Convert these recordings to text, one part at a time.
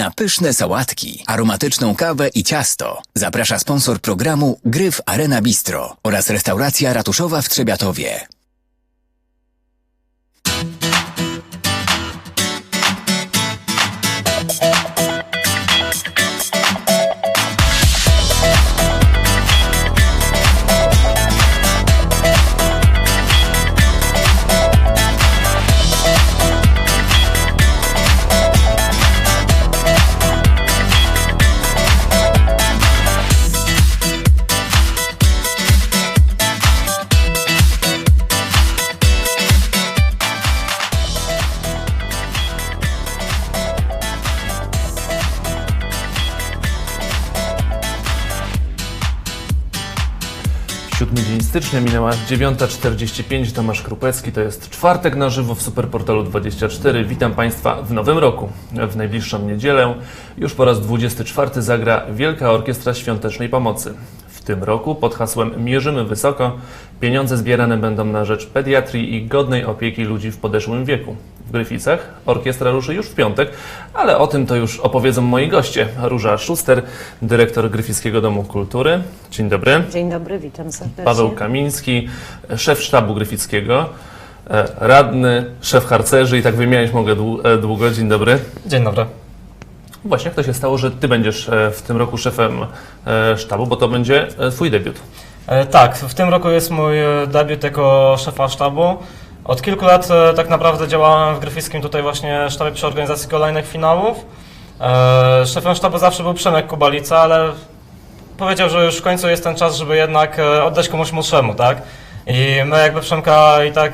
Na pyszne sałatki, aromatyczną kawę i ciasto zaprasza sponsor programu Gryf Arena Bistro oraz restauracja ratuszowa w Trzebiatowie. Stycznia, minęła 9.45, Tomasz Krupecki, to jest czwartek na żywo w Superportalu 24. Witam Państwa w nowym roku. W najbliższą niedzielę już po raz 24 zagra Wielka Orkiestra Świątecznej Pomocy. W tym roku pod hasłem Mierzymy Wysoko pieniądze zbierane będą na rzecz pediatrii i godnej opieki ludzi w podeszłym wieku. W Gryficach orkiestra ruszy już w piątek, ale o tym to już opowiedzą moi goście. Róża Szuster, dyrektor Gryfickiego Domu Kultury. Dzień dobry. Dzień dobry, witam serdecznie. Paweł Kamiński, szef sztabu Gryfickiego, e, radny, szef harcerzy i tak wymieniać mogę e, długo. Dzień dobry. Dzień dobry. Właśnie jak to się stało, że ty będziesz e, w tym roku szefem e, sztabu, bo to będzie e, twój debiut. Tak, w tym roku jest mój debiut jako szefa sztabu. Od kilku lat tak naprawdę działałem w Gryfickim tutaj właśnie sztabie przy organizacji kolejnych finałów. Szefem sztabu zawsze był Przemek Kubalica, ale powiedział, że już w końcu jest ten czas, żeby jednak oddać komuś młodszemu, tak? I my jakby Przemka i tak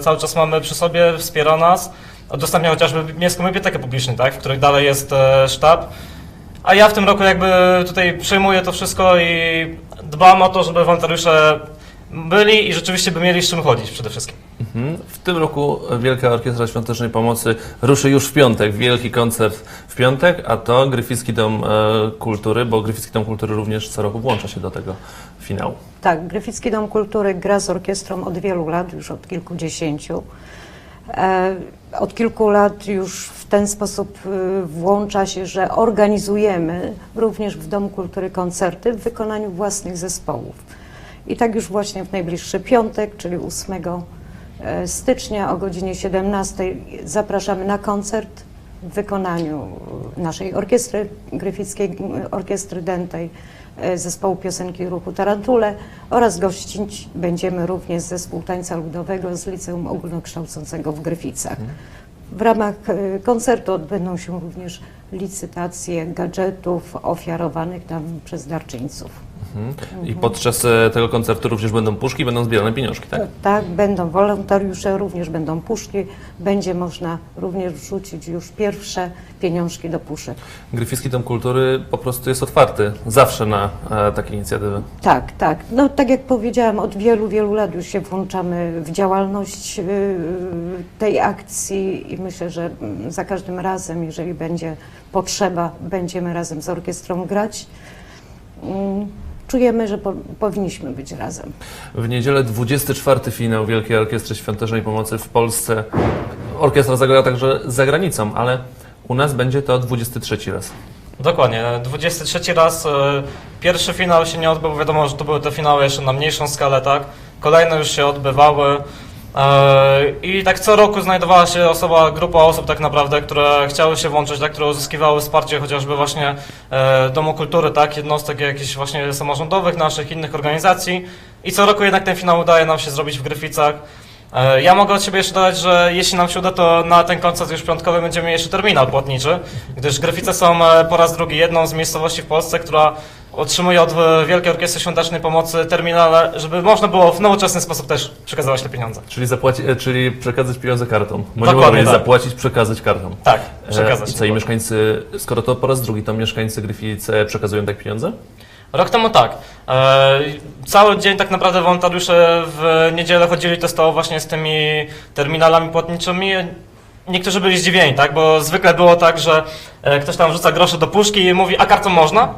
cały czas mamy przy sobie, wspiera nas. Udostępnia chociażby Miejską Bibliotekę Publiczną, tak? W której dalej jest e, sztab. A ja w tym roku jakby tutaj przejmuję to wszystko i dbam o to, żeby wolontariusze byli i rzeczywiście by mieli z czym chodzić przede wszystkim. Mhm. W tym roku Wielka Orkiestra Świątecznej Pomocy ruszy już w piątek, wielki koncert w piątek, a to Gryficki Dom e, Kultury, bo Gryficki Dom Kultury również co roku włącza się do tego finału. Tak, Gryficki Dom Kultury gra z orkiestrą od wielu lat, już od kilkudziesięciu. E, od kilku lat już w ten sposób y, włącza się, że organizujemy również w Domu Kultury koncerty w wykonaniu własnych zespołów. I tak już właśnie w najbliższy piątek, czyli 8 e, stycznia o godzinie 17 zapraszamy na koncert w wykonaniu naszej orkiestry gryfickiej, orkiestry dętej, e, zespołu piosenki ruchu Tarantule oraz gościć będziemy również zespół tańca ludowego z Liceum Ogólnokształcącego w Gryficach. W ramach e, koncertu odbędą się również licytacje gadżetów ofiarowanych tam przez darczyńców. I podczas e, tego koncertu również będą puszki, będą zbierane pieniążki, tak? Tak, będą wolontariusze, również będą puszki, będzie można również wrzucić już pierwsze pieniążki do puszek. Gryficki Dom Kultury po prostu jest otwarty zawsze na e, takie inicjatywy. Tak, tak. No tak jak powiedziałam, od wielu, wielu lat już się włączamy w działalność yy, tej akcji i myślę, że mm, za każdym razem, jeżeli będzie potrzeba, będziemy razem z orkiestrą grać. Czujemy, że po, powinniśmy być razem. W niedzielę 24 finał Wielkiej Orkiestry Świątecznej Pomocy w Polsce. Orkiestra zagra także za granicą, ale u nas będzie to 23 raz. Dokładnie, 23 raz. e, Pierwszy finał się nie odbył, wiadomo, że to były te finały jeszcze na mniejszą skalę, tak? Kolejne już się odbywały. E, I tak co roku znajdowała się osoba, grupa osób tak naprawdę, które chciały się włączyć, tak, które uzyskiwały wsparcie chociażby właśnie e, Domu Kultury, tak, jednostek jakichś właśnie samorządowych, naszych innych organizacji. I co roku jednak ten finał udaje nam się zrobić w Gryficach. E, Ja mogę od siebie jeszcze dodać, że jeśli nam się uda, to na ten koncert już piątkowy będziemy mieli jeszcze terminal płatniczy, gdyż Gryfice są po raz drugi jedną z miejscowości w Polsce, która otrzymuje od e, Wielkiej Orkiestry Świątecznej Pomocy terminale, żeby można było w nowoczesny sposób też przekazywać te pieniądze. Czyli, zapłaci, e, czyli przekazać pieniądze kartą. Dokładnie jest tak. zapłacić, przekazać kartą. Tak, E, przekazać. I co, i mieszkańcy, skoro to po raz drugi, to mieszkańcy Gryfice przekazują tak pieniądze? Rok temu tak. E, cały dzień tak naprawdę wolontariusze w niedzielę chodzili, testowało właśnie z tymi terminalami płatniczymi. Niektórzy byli zdziwieni, tak? Bo zwykle było tak, że e, ktoś tam wrzuca grosze do puszki i mówi, a kartą można?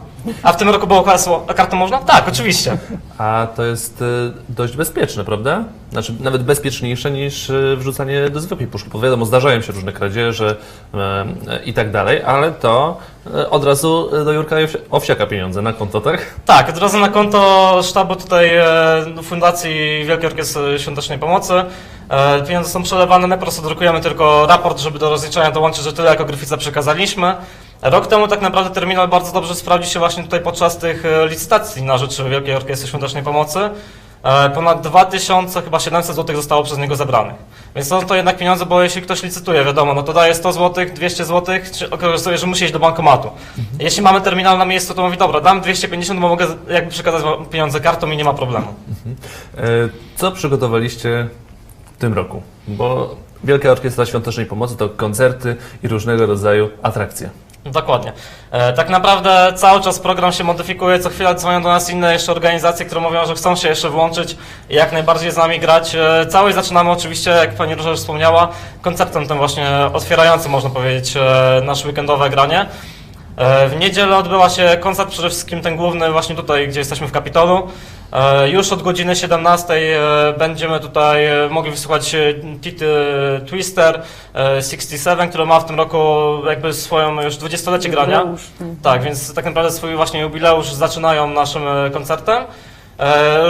A w tym roku było hasło, a kartą można? Tak, oczywiście. A to jest y, dość bezpieczne, prawda? Znaczy nawet bezpieczniejsze niż y, wrzucanie do zwykłej puszki. Bo wiadomo, zdarzają się różne kradzieże y, y, i tak dalej, ale to y, od razu y, do Jurka Owsi- Owsiaka pieniądze na konto, tak? Tak, od razu na konto sztabu tutaj e, Fundacji Wielkiej Orkiestry Świątecznej Pomocy. E, pieniądze są przelewane, my po prostu drukujemy tylko raport, żeby do rozliczenia dołączyć, że tyle jako Gryfica przekazaliśmy. Rok temu tak naprawdę terminal bardzo dobrze sprawdził się właśnie tutaj podczas tych e, licytacji na rzecz Wielkiej Orkiestry Świątecznej Pomocy. E, Ponad 2000, chyba 700 zł zostało przez niego zebranych. Więc są to jednak pieniądze, bo jeśli ktoś licytuje, wiadomo, no to daje 100 zł, 200 zł, czy okazuje się, że musi iść do bankomatu. Jeśli mamy terminal na miejscu, to mówi, dobra, dam 250, bo mogę jakby przekazać pieniądze kartą i nie ma problemu. E, Co przygotowaliście w tym roku? Bo Wielka Orkiestra Świątecznej Pomocy to koncerty i różnego rodzaju atrakcje. Dokładnie. E, tak naprawdę cały czas program się modyfikuje, co chwilę dzwonią do nas inne jeszcze organizacje, które mówią, że chcą się jeszcze włączyć i jak najbardziej z nami grać. E, całość zaczynamy oczywiście, jak Pani Róża już wspomniała, koncertem tym właśnie otwierającym, można powiedzieć, e, nasze weekendowe granie. W niedzielę odbyła się koncert, przede wszystkim ten główny właśnie tutaj, gdzie jesteśmy w Kapitolu. E, Już od godziny 17 e, będziemy tutaj e, mogli wysłuchać Tity Twister e, 67, który ma w tym roku jakby swoją już 20-lecie grania. Jubileusz, mhm. Tak, więc tak naprawdę swój właśnie jubileusz zaczynają naszym koncertem.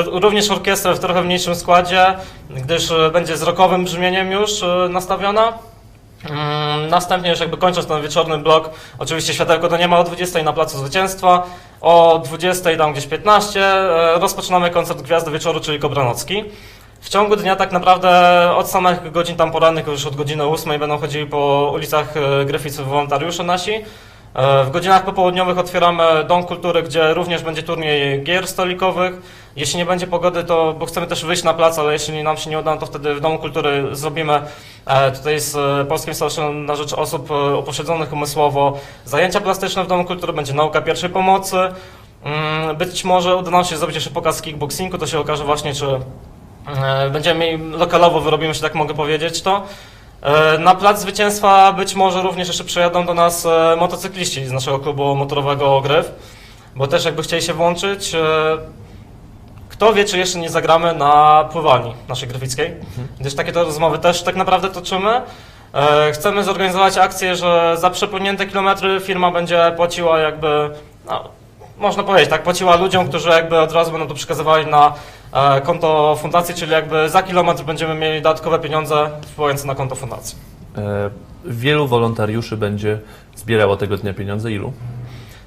Również orkiestrę w trochę mniejszym składzie, gdyż będzie z rockowym brzmieniem już nastawiona. Mm, Następnie już jakby kończąc ten wieczorny blok, oczywiście światełko do nieba o 20 na Placu Zwycięstwa, o 20 tam gdzieś 15 e, rozpoczynamy koncert Gwiazdy Wieczoru, czyli Kobranocki. W ciągu dnia tak naprawdę od samych godzin tam porannych, już od godziny 8 będą chodzili po ulicach e, Gryficy wolontariusze nasi. E, W godzinach popołudniowych otwieramy Dom Kultury, gdzie również będzie turniej gier stolikowych. Jeśli nie będzie pogody, to bo chcemy też wyjść na plac, ale jeśli nam się nie uda, no to wtedy w Domu Kultury zrobimy e, tutaj z e, Polskim Stowarzyszeniem na rzecz osób upośledzonych umysłowo zajęcia plastyczne w Domu Kultury, będzie nauka pierwszej pomocy. Mm, Być może uda nam się zrobić jeszcze pokaz kickboxingu, to się okaże właśnie, czy będziemy lokalowo, wyrobimy się, tak mogę powiedzieć to. E, Na plac zwycięstwa być może również jeszcze przyjadą do nas e, motocykliści z naszego klubu motorowego Gryf, bo też jakby chcieli się włączyć. e, Kto wie, czy jeszcze nie zagramy na pływalni naszej gryfickiej, gdyż takie to rozmowy też tak naprawdę toczymy. Chcemy zorganizować akcję, że za przepłynięte kilometry firma będzie płaciła jakby, no, można powiedzieć, tak, płaciła ludziom, którzy jakby od razu będą to przekazywali na e, konto fundacji, czyli jakby za kilometr będziemy mieli dodatkowe pieniądze wpływające na konto fundacji. E, Wielu wolontariuszy będzie zbierało tego dnia pieniądze. Ilu?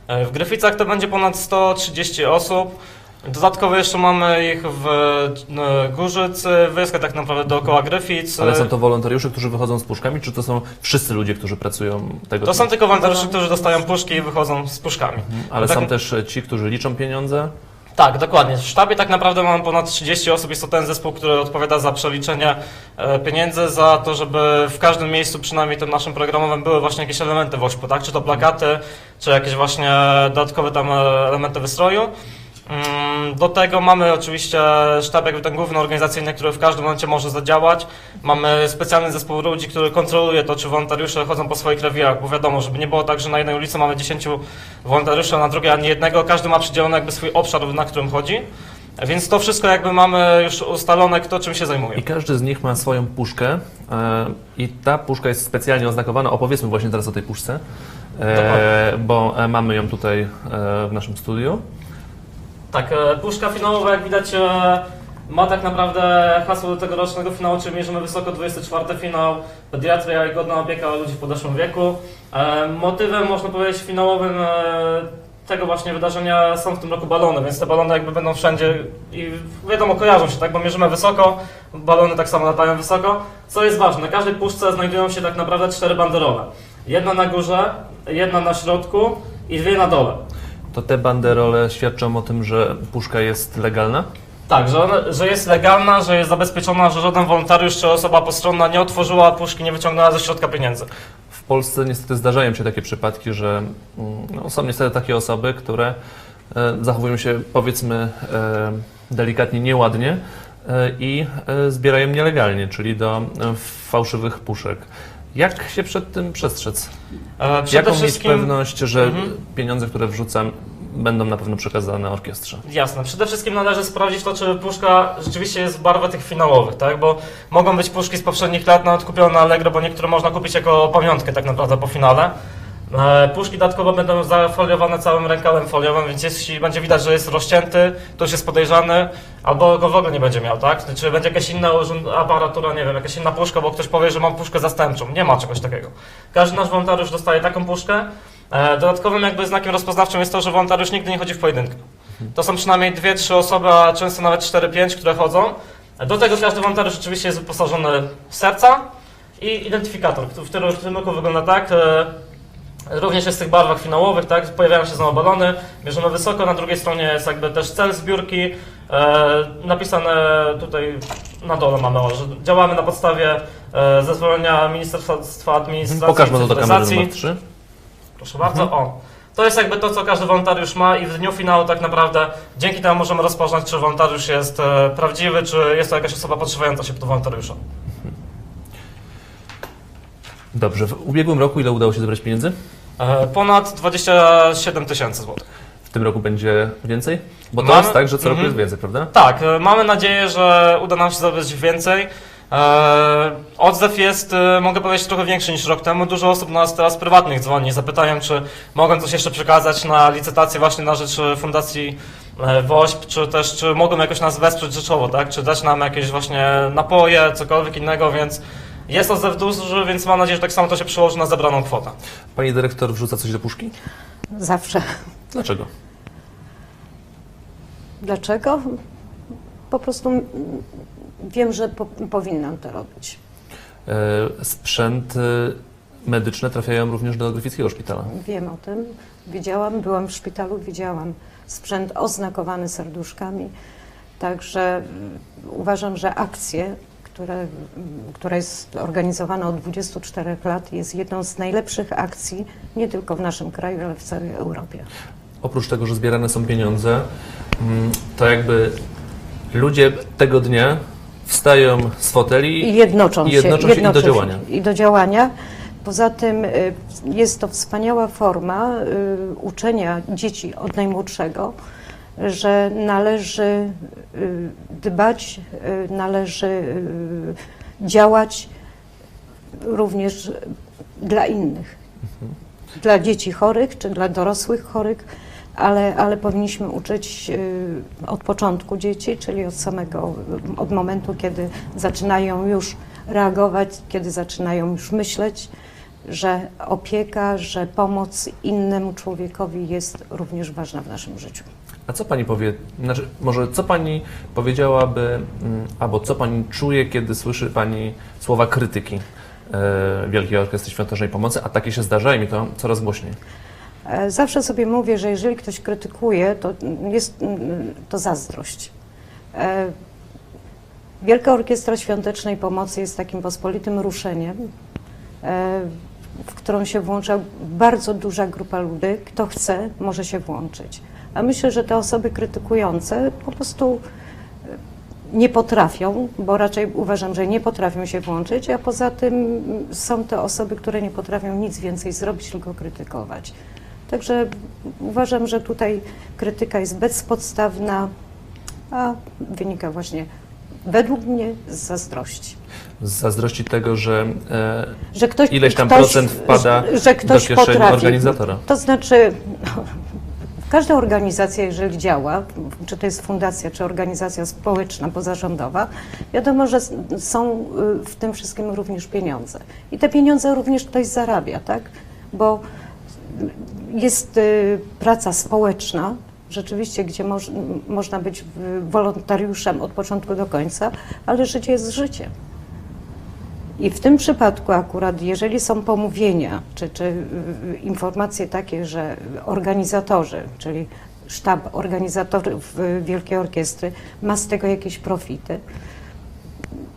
E, W Gryficach to będzie ponad 130 osób. Dodatkowo jeszcze mamy ich w e, Górzycy, Wyska tak naprawdę dookoła Gryfic. Ale są to wolontariusze, którzy wychodzą z puszkami, czy to są wszyscy ludzie, którzy pracują tego To są tylko wolontariusze, którzy dostają puszki i wychodzą z puszkami. Ale tak, są też ci, którzy liczą pieniądze. Tak, dokładnie. W sztabie tak naprawdę mamy ponad 30 osób. Jest to ten zespół, który odpowiada za przeliczenie e, pieniędzy, za to, żeby w każdym miejscu, przynajmniej tym naszym programowym, były właśnie jakieś elementy wośpu, tak? Czy to plakaty, czy jakieś właśnie dodatkowe tam e, elementy wystroju. Mm, Do tego mamy oczywiście sztab jakby ten główny organizacyjny, który w każdym momencie może zadziałać. Mamy specjalny zespół ludzi, który kontroluje to, czy wolontariusze chodzą po swoich rewirach, bo wiadomo, żeby nie było tak, że na jednej ulicy mamy 10 wolontariuszy, a na drugiej ani jednego. Każdy ma przydzielony jakby swój obszar, na którym chodzi. Więc to wszystko jakby mamy już ustalone, kto czym się zajmuje. I każdy z nich ma swoją puszkę e, i ta puszka jest specjalnie oznakowana. Opowiedzmy właśnie teraz o tej puszce, e, Dokładnie. bo e, mamy ją tutaj w naszym studiu. Tak, e, puszka finałowa, jak widać, e, ma tak naprawdę hasło do tegorocznego finału, czyli mierzymy wysoko 24 finał, pediatria i godna opieka ludzi w podeszłym wieku. E, Motywem, można powiedzieć, finałowym tego właśnie wydarzenia są w tym roku balony, więc te balony jakby będą wszędzie i wiadomo, kojarzą się, tak, bo mierzymy wysoko, balony tak samo latają wysoko. Co jest ważne, na każdej puszce znajdują się tak naprawdę cztery banderole. Jedna na górze, jedna na środku i dwie na dole. To te banderole świadczą o tym, że puszka jest legalna. Tak, że, że jest legalna, że jest zabezpieczona, że żaden wolontariusz czy osoba postronna nie otworzyła puszki, nie wyciągnęła ze środka pieniędzy. W Polsce niestety zdarzają się takie przypadki, że mm, no, są niestety takie osoby, które e, zachowują się powiedzmy e, delikatnie nieładnie e, i e, zbierają nielegalnie, czyli do e, fałszywych puszek. Jak się przed tym przestrzec? E, przede Jaką mieć wszystkim pewność, że Mhm. pieniądze, które wrzucam, będą na pewno przekazane orkiestrze. Jasne. Przede wszystkim należy sprawdzić to, czy puszka rzeczywiście jest w barwach tych finałowych, tak? Bo mogą być puszki z poprzednich lat nawet kupione na Allegro, bo niektóre można kupić jako pamiątkę tak naprawdę po finale. E, Puszki dodatkowo będą zafoliowane całym rękawem foliowym, więc jeśli będzie widać, że jest rozcięty, to już jest podejrzany, albo go w ogóle nie będzie miał, tak? Czy będzie jakaś inna aparatura, nie wiem, jakaś inna puszka, bo ktoś powie, że mam puszkę zastępczą. Nie ma czegoś takiego. Każdy nasz wolontariusz dostaje taką puszkę. E, Dodatkowym jakby znakiem rozpoznawczym jest to, że wolontariusz nigdy nie chodzi w pojedynkę. To są przynajmniej dwie, trzy osoby, a często nawet 4-5, które chodzą. Do tego każdy wolontariusz oczywiście jest wyposażony w serca i identyfikator, w tym- w tym roku wygląda tak. e, Również jest w tych barwach finałowych, tak? Pojawiają się znowu balony, bierzemy wysoko, na drugiej stronie jest jakby też cel zbiórki. E, napisane tutaj na dole mamy, że działamy na podstawie e, zezwolenia Ministerstwa Administracji Pokażmy to do kamery numer 3. Proszę bardzo, o. To jest jakby to, co każdy wolontariusz ma i w dniu finału tak naprawdę dzięki temu możemy rozpoznać, czy wolontariusz jest e, prawdziwy, czy jest to jakaś osoba podszywająca się pod wolontariusza. Dobrze, w ubiegłym roku ile udało się zebrać pieniędzy? E, ponad 27 tysięcy złotych. W tym roku będzie więcej? Bo to Mamy- jest tak, że co roku Mhm. jest więcej, prawda? Tak, e, mamy nadzieję, że uda nam się zdobyć więcej. E, odzew jest, e, mogę powiedzieć, trochę większy niż rok temu. Dużo osób nas teraz prywatnych dzwoni, zapytają, czy mogą coś jeszcze przekazać na licytację właśnie na rzecz e, Fundacji e, WOŚP, czy też, czy mogą jakoś nas wesprzeć rzeczowo, tak? Czy dać nam jakieś właśnie napoje, cokolwiek innego, więc jest odzew duży, więc mam nadzieję, że tak samo to się przełoży na zebraną kwotę. Pani dyrektor wrzuca coś do puszki? Zawsze. Dlaczego? Dlaczego? Po prostu mm, wiem, że po, powinnam to robić. E, sprzęty medyczne trafiają również do Gryfickiego Szpitala. Wiem o tym. Widziałam, byłam w szpitalu, widziałam sprzęt oznakowany serduszkami. Także mm, uważam, że akcje, które, która jest organizowana od 24 lat, jest jedną z najlepszych akcji nie tylko w naszym kraju, ale w całej Europie. Oprócz tego, że zbierane są pieniądze, mm, to jakby ludzie tego dnia wstają z foteli I jednoczą, i jednoczą się, i do działania. I do działania. Poza tym y, jest to wspaniała forma y, uczenia dzieci od najmłodszego, że należy y, dbać, y, należy y, działać również dla innych. Dla dzieci chorych czy dla dorosłych chorych, ale, ale powinniśmy uczyć od początku dzieci, czyli od samego, od momentu, kiedy zaczynają już reagować, kiedy zaczynają już myśleć, że opieka, że pomoc innemu człowiekowi jest również ważna w naszym życiu. A co pani powie, znaczy może co pani powiedziałaby, mm, albo co pani czuje, kiedy słyszy pani słowa krytyki e, Wielkiej Orkiestry Świątecznej Pomocy, a takie się zdarza i mi to coraz głośniej. E, Zawsze sobie mówię, że jeżeli ktoś krytykuje, to jest mm, to zazdrość. E, Wielka Orkiestra Świątecznej Pomocy jest takim pospolitym ruszeniem, w którą się włącza bardzo duża grupa ludzi. Kto chce, może się włączyć. A myślę, że te osoby krytykujące po prostu e, nie potrafią, bo raczej uważam, że nie potrafią się włączyć, a poza tym są to osoby, które nie potrafią nic więcej zrobić, tylko krytykować. Także uważam, że tutaj krytyka jest bezpodstawna, a wynika właśnie według mnie z zazdrości. Z zazdrości tego, że e, Że ktoś, Ileś tam ktoś, procent wpada że, że ktoś do kieszeni potrafi. organizatora. To znaczy, no, każda organizacja, jeżeli działa, czy to jest fundacja, czy organizacja społeczna, pozarządowa, wiadomo, że są y, w tym wszystkim również pieniądze. I te pieniądze również ktoś zarabia, tak? Bo jest y, praca społeczna, rzeczywiście, gdzie moż, można być wolontariuszem od początku do końca, ale życie jest życiem. I w tym przypadku akurat, jeżeli są pomówienia, czy, czy y, y, informacje takie, że organizatorzy, czyli sztab organizatorów y, Wielkiej Orkiestry ma z tego jakieś profity,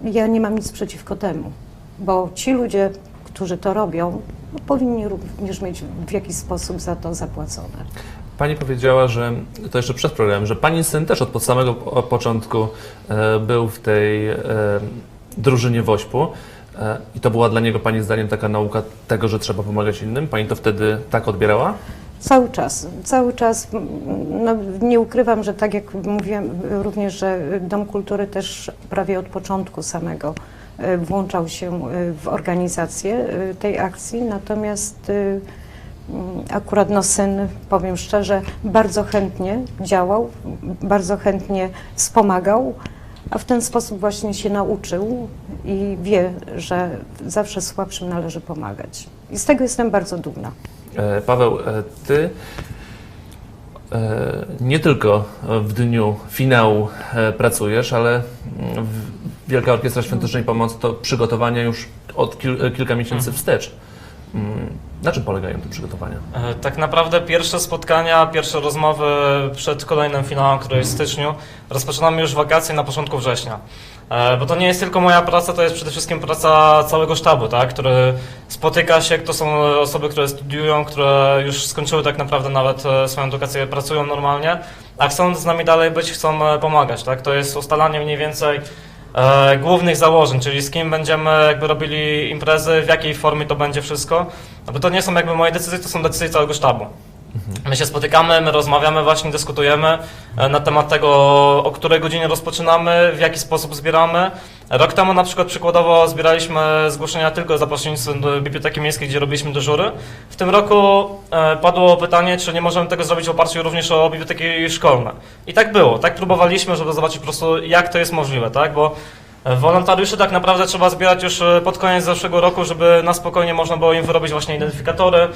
ja nie mam nic przeciwko temu, bo ci ludzie, którzy to robią, no, powinni również mieć w jakiś sposób za to zapłacone. Pani powiedziała, że to jeszcze przed programem, że pani syn też od samego po- początku e, był w tej e, drużynie Wośpu. E, I to była dla niego Pani zdaniem taka nauka tego, że trzeba pomagać innym? Pani to wtedy tak odbierała? Cały czas, cały czas. No, nie ukrywam, że tak jak mówiłam również, że Dom Kultury też prawie od początku samego e, włączał się e, w organizację tej akcji, natomiast e, m, akurat no syn, powiem szczerze, bardzo chętnie działał, bardzo chętnie wspomagał, a w ten sposób właśnie się nauczył i wie, że zawsze słabszym należy pomagać. I z tego jestem bardzo dumna. E, Paweł, e, ty e, nie tylko w dniu finału pracujesz, ale mm, Wielka Orkiestra Świątecznej Pomocy to przygotowania już od kil, kilka miesięcy wstecz. Mm, Na czym polegają te przygotowania? E, Tak naprawdę pierwsze spotkania, pierwsze rozmowy przed kolejnym finałem, który jest w styczniu, rozpoczynamy już wakacje na początku września. E, Bo to nie jest tylko moja praca, to jest przede wszystkim praca całego sztabu, tak, który spotyka się, to są osoby, które studiują, które już skończyły tak naprawdę nawet e, swoją edukację, pracują normalnie, a chcą z nami dalej być, chcą pomagać, tak, to jest ustalanie mniej więcej e, głównych założeń, czyli z kim będziemy jakby robili imprezy, w jakiej formie to będzie wszystko. No bo to nie są jakby moje decyzje, to są decyzje całego sztabu. My się spotykamy, my rozmawiamy właśnie, dyskutujemy e, na temat tego, o której godzinie rozpoczynamy, w jaki sposób zbieramy. Rok temu na przykład przykładowo zbieraliśmy zgłoszenia tylko za pośrednictwem Biblioteki Miejskiej, gdzie robiliśmy dyżury. W tym roku e, padło pytanie, czy nie możemy tego zrobić w oparciu również o biblioteki szkolne. I tak było, tak próbowaliśmy, żeby zobaczyć po prostu jak to jest możliwe, tak, bo e, Wolontariuszy tak naprawdę trzeba zbierać już e, pod koniec zeszłego roku, żeby na spokojnie można było im wyrobić właśnie identyfikatory,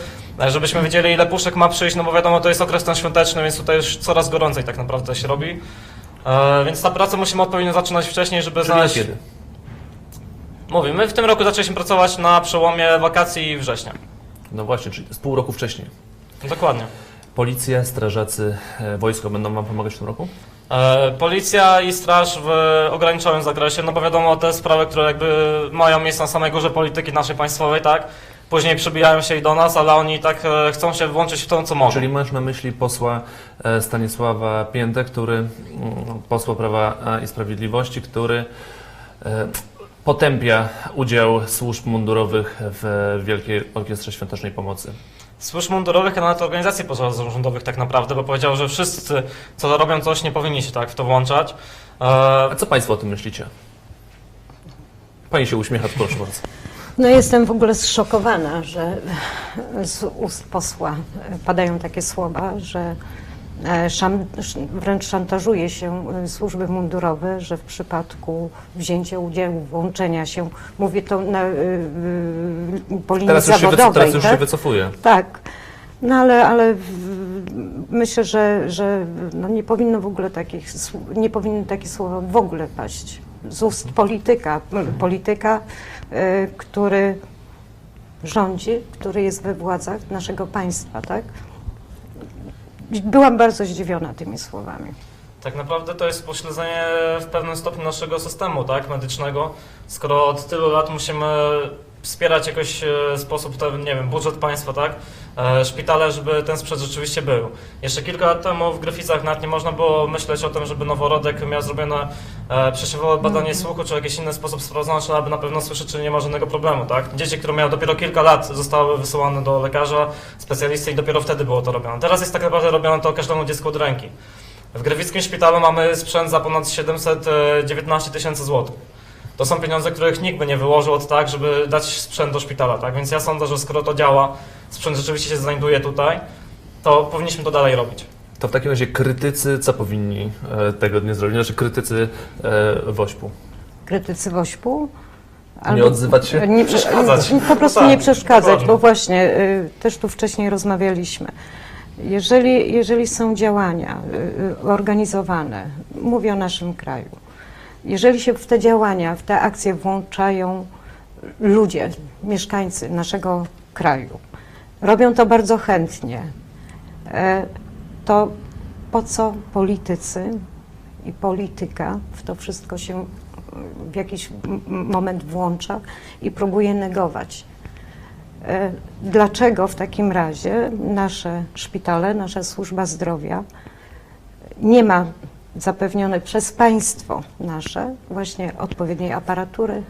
żebyśmy wiedzieli ile puszek ma przyjść, no bo wiadomo to jest okres ten świąteczny, więc tutaj już coraz gorącej tak naprawdę się robi. E, więc ta praca musimy odpowiednio zaczynać wcześniej, żeby Czyli na znaleźć... kiedy? Mówię, my w tym roku zaczęliśmy pracować na przełomie wakacji i września. No właśnie, czyli z pół roku wcześniej. Dokładnie. Policja, strażacy, e, wojsko będą Wam pomagać w tym roku? E, Policja i straż w ograniczonym zakresie, no bo wiadomo, te sprawy, które jakby mają miejsce na samej górze polityki naszej państwowej, tak? Później przybijają się i do nas, ale oni tak e, chcą się włączyć w to, co mogą. Czyli masz na myśli posła e, Stanisława Piętę, który, mm, posła Prawa e, i Sprawiedliwości, który e, potępia udział służb mundurowych w Wielkiej Orkiestrze Świątecznej Pomocy. Służb mundurowych, a nawet organizacji pozarządowych tak naprawdę, bo powiedział, że wszyscy, co robią coś, nie powinni się tak w to włączać. E, A co Państwo o tym myślicie? Pani się uśmiecha, proszę bardzo. No jestem w ogóle zszokowana, że z ust posła padają takie słowa, że e, szam, wręcz szantażuje się e, służby mundurowe, że w przypadku wzięcia udziału, włączenia się, mówię to na, y, y, po linii Teraz już się, zawodowej, teraz już się tak? wycofuje. Tak. No ale, ale myślę, że, że no nie powinno w ogóle takich, nie powinny takie słowa w ogóle paść z ust polityka, polityka, y, który rządzi, który jest we władzach naszego państwa, tak? Byłam bardzo zdziwiona tymi słowami. Tak naprawdę to jest pośledzenie w pewnym stopniu naszego systemu tak, medycznego, skoro od tylu lat musimy wspierać w jakiś e, sposób ten, nie wiem, budżet państwa, tak, e, szpitale, żeby ten sprzęt rzeczywiście był. Jeszcze kilka lat temu w Gryficach nawet nie można było myśleć o tym, żeby noworodek miał zrobione e, przesiewowe badanie słuchu, czy jakiś inny sposób sprawdzone, czy aby na pewno słyszy, czy nie ma żadnego problemu, tak. Dzieci, które miały dopiero kilka lat, zostały wysyłane do lekarza, specjalisty i dopiero wtedy było to robione. Teraz jest tak naprawdę robione to każdemu dziecku od ręki. W Gryfickim Szpitalu mamy sprzęt za ponad 719 tysięcy złotych. To są pieniądze, których nikt by nie wyłożył od tak, żeby dać sprzęt do szpitala, tak? Więc ja sądzę, że skoro to działa, sprzęt rzeczywiście się znajduje tutaj, to powinniśmy to dalej robić. To w takim razie krytycy co powinni e, tego dnia zrobić? Znaczy krytycy e, WOŚP-u. Krytycy WOŚP-u? Nie odzywać się? Nie, Przeszkadzać. Po prostu Tak, nie przeszkadzać, dokładnie. bo właśnie y, też tu wcześniej rozmawialiśmy. Jeżeli, jeżeli są działania y, organizowane, mówię o naszym kraju, jeżeli się w te działania, w te akcje włączają ludzie, mieszkańcy naszego kraju, robią to bardzo chętnie, e, to po co politycy i polityka w to wszystko się w jakiś moment włącza i próbuje negować. E, Dlaczego w takim razie nasze szpitale, nasza służba zdrowia nie ma zapewnionej przez państwo nasze właśnie odpowiedniej aparatury,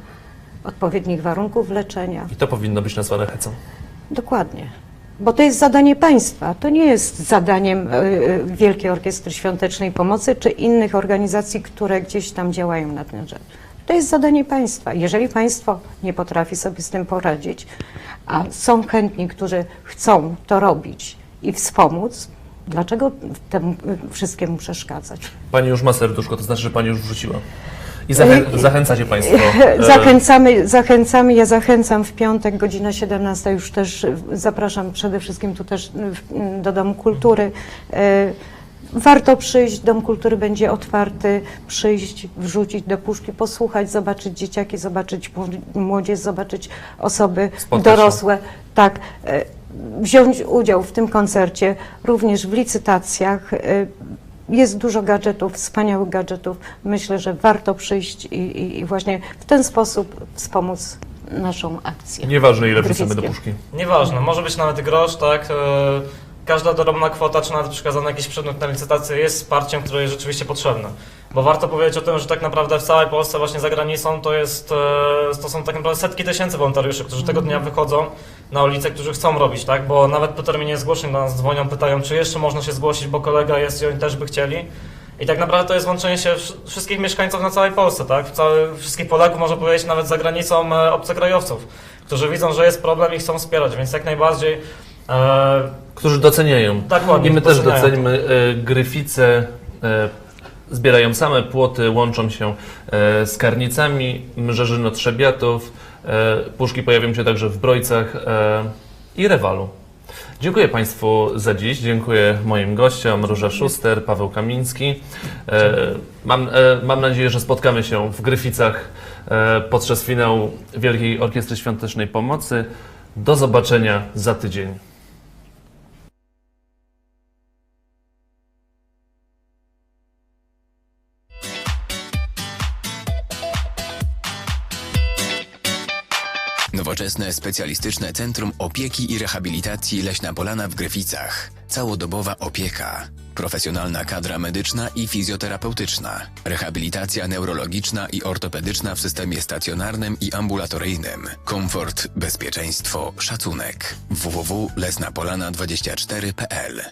odpowiednich warunków leczenia? I to powinno być nazwane hecą. Dokładnie. bo to jest zadanie państwa. To nie jest zadaniem e, e, Wielkiej Orkiestry Świątecznej Pomocy czy innych organizacji, które gdzieś tam działają na ten rzecz. To jest zadanie państwa. Jeżeli państwo nie potrafi sobie z tym poradzić, a są chętni, którzy chcą to robić i wspomóc, dlaczego temu wszystkiemu przeszkadzać? Pani już ma serduszko, to znaczy, że Pani już wrzuciła. I zachę zachęcacie Państwo. e, Zachęcamy, zachęcamy, ja zachęcam w piątek, godzina 17, już też e, zapraszam przede wszystkim tu też e, do Domu Kultury. Warto przyjść, Dom Kultury będzie otwarty, przyjść, wrzucić do puszki, posłuchać, zobaczyć dzieciaki, zobaczyć młod- młodzież, zobaczyć osoby Spotkać się. dorosłe. Tak, wziąć udział w tym koncercie, również w licytacjach. e, Jest dużo gadżetów, wspaniałych gadżetów. Myślę, że warto przyjść i, i, i właśnie w ten sposób wspomóc naszą akcję. Nieważne, ile wrzucamy do puszki. Nieważne, może być nawet grosz, tak? e, Każda dorobna kwota, czy nawet przekazany jakiś przedmiot na licytację jest wsparciem, które jest rzeczywiście potrzebne. Bo warto powiedzieć o tym, że tak naprawdę w całej Polsce, właśnie za granicą, to, jest, e, to są tak naprawdę setki tysięcy wolontariuszy, którzy tego dnia wychodzą na ulicę, którzy chcą robić, tak? Bo nawet po terminie zgłoszeń do nas dzwonią, pytają, czy jeszcze można się zgłosić, bo kolega jest i oni też by chcieli. I tak naprawdę to jest łączenie się wsz- wszystkich mieszkańców na całej Polsce, tak? Cały, wszystkich Polaków, można powiedzieć, nawet za granicą e, obcokrajowców, którzy widzą, że jest problem i chcą wspierać, więc jak najbardziej e, Którzy doceniają. Dokładnie, I my też docenimy. E, Gryfice e, zbierają same płoty, łączą się e, z karnicami, mrzeżyno trzebiatów. E, puszki pojawią się także w Brojcach e, i Rewalu. Dziękuję Państwu za dziś. Dziękuję moim gościom, Róża Szuster, Paweł Kamiński. Mam, mam nadzieję, że spotkamy się w Gryficach podczas finału Wielkiej Orkiestry Świątecznej Pomocy. Do zobaczenia za tydzień. Nowoczesne specjalistyczne Centrum Opieki i Rehabilitacji Leśna Polana w Gryficach. Całodobowa opieka. Profesjonalna kadra medyczna i fizjoterapeutyczna. Rehabilitacja neurologiczna i ortopedyczna w systemie stacjonarnym i ambulatoryjnym. Komfort, bezpieczeństwo, szacunek. www.lesnapolana24.pl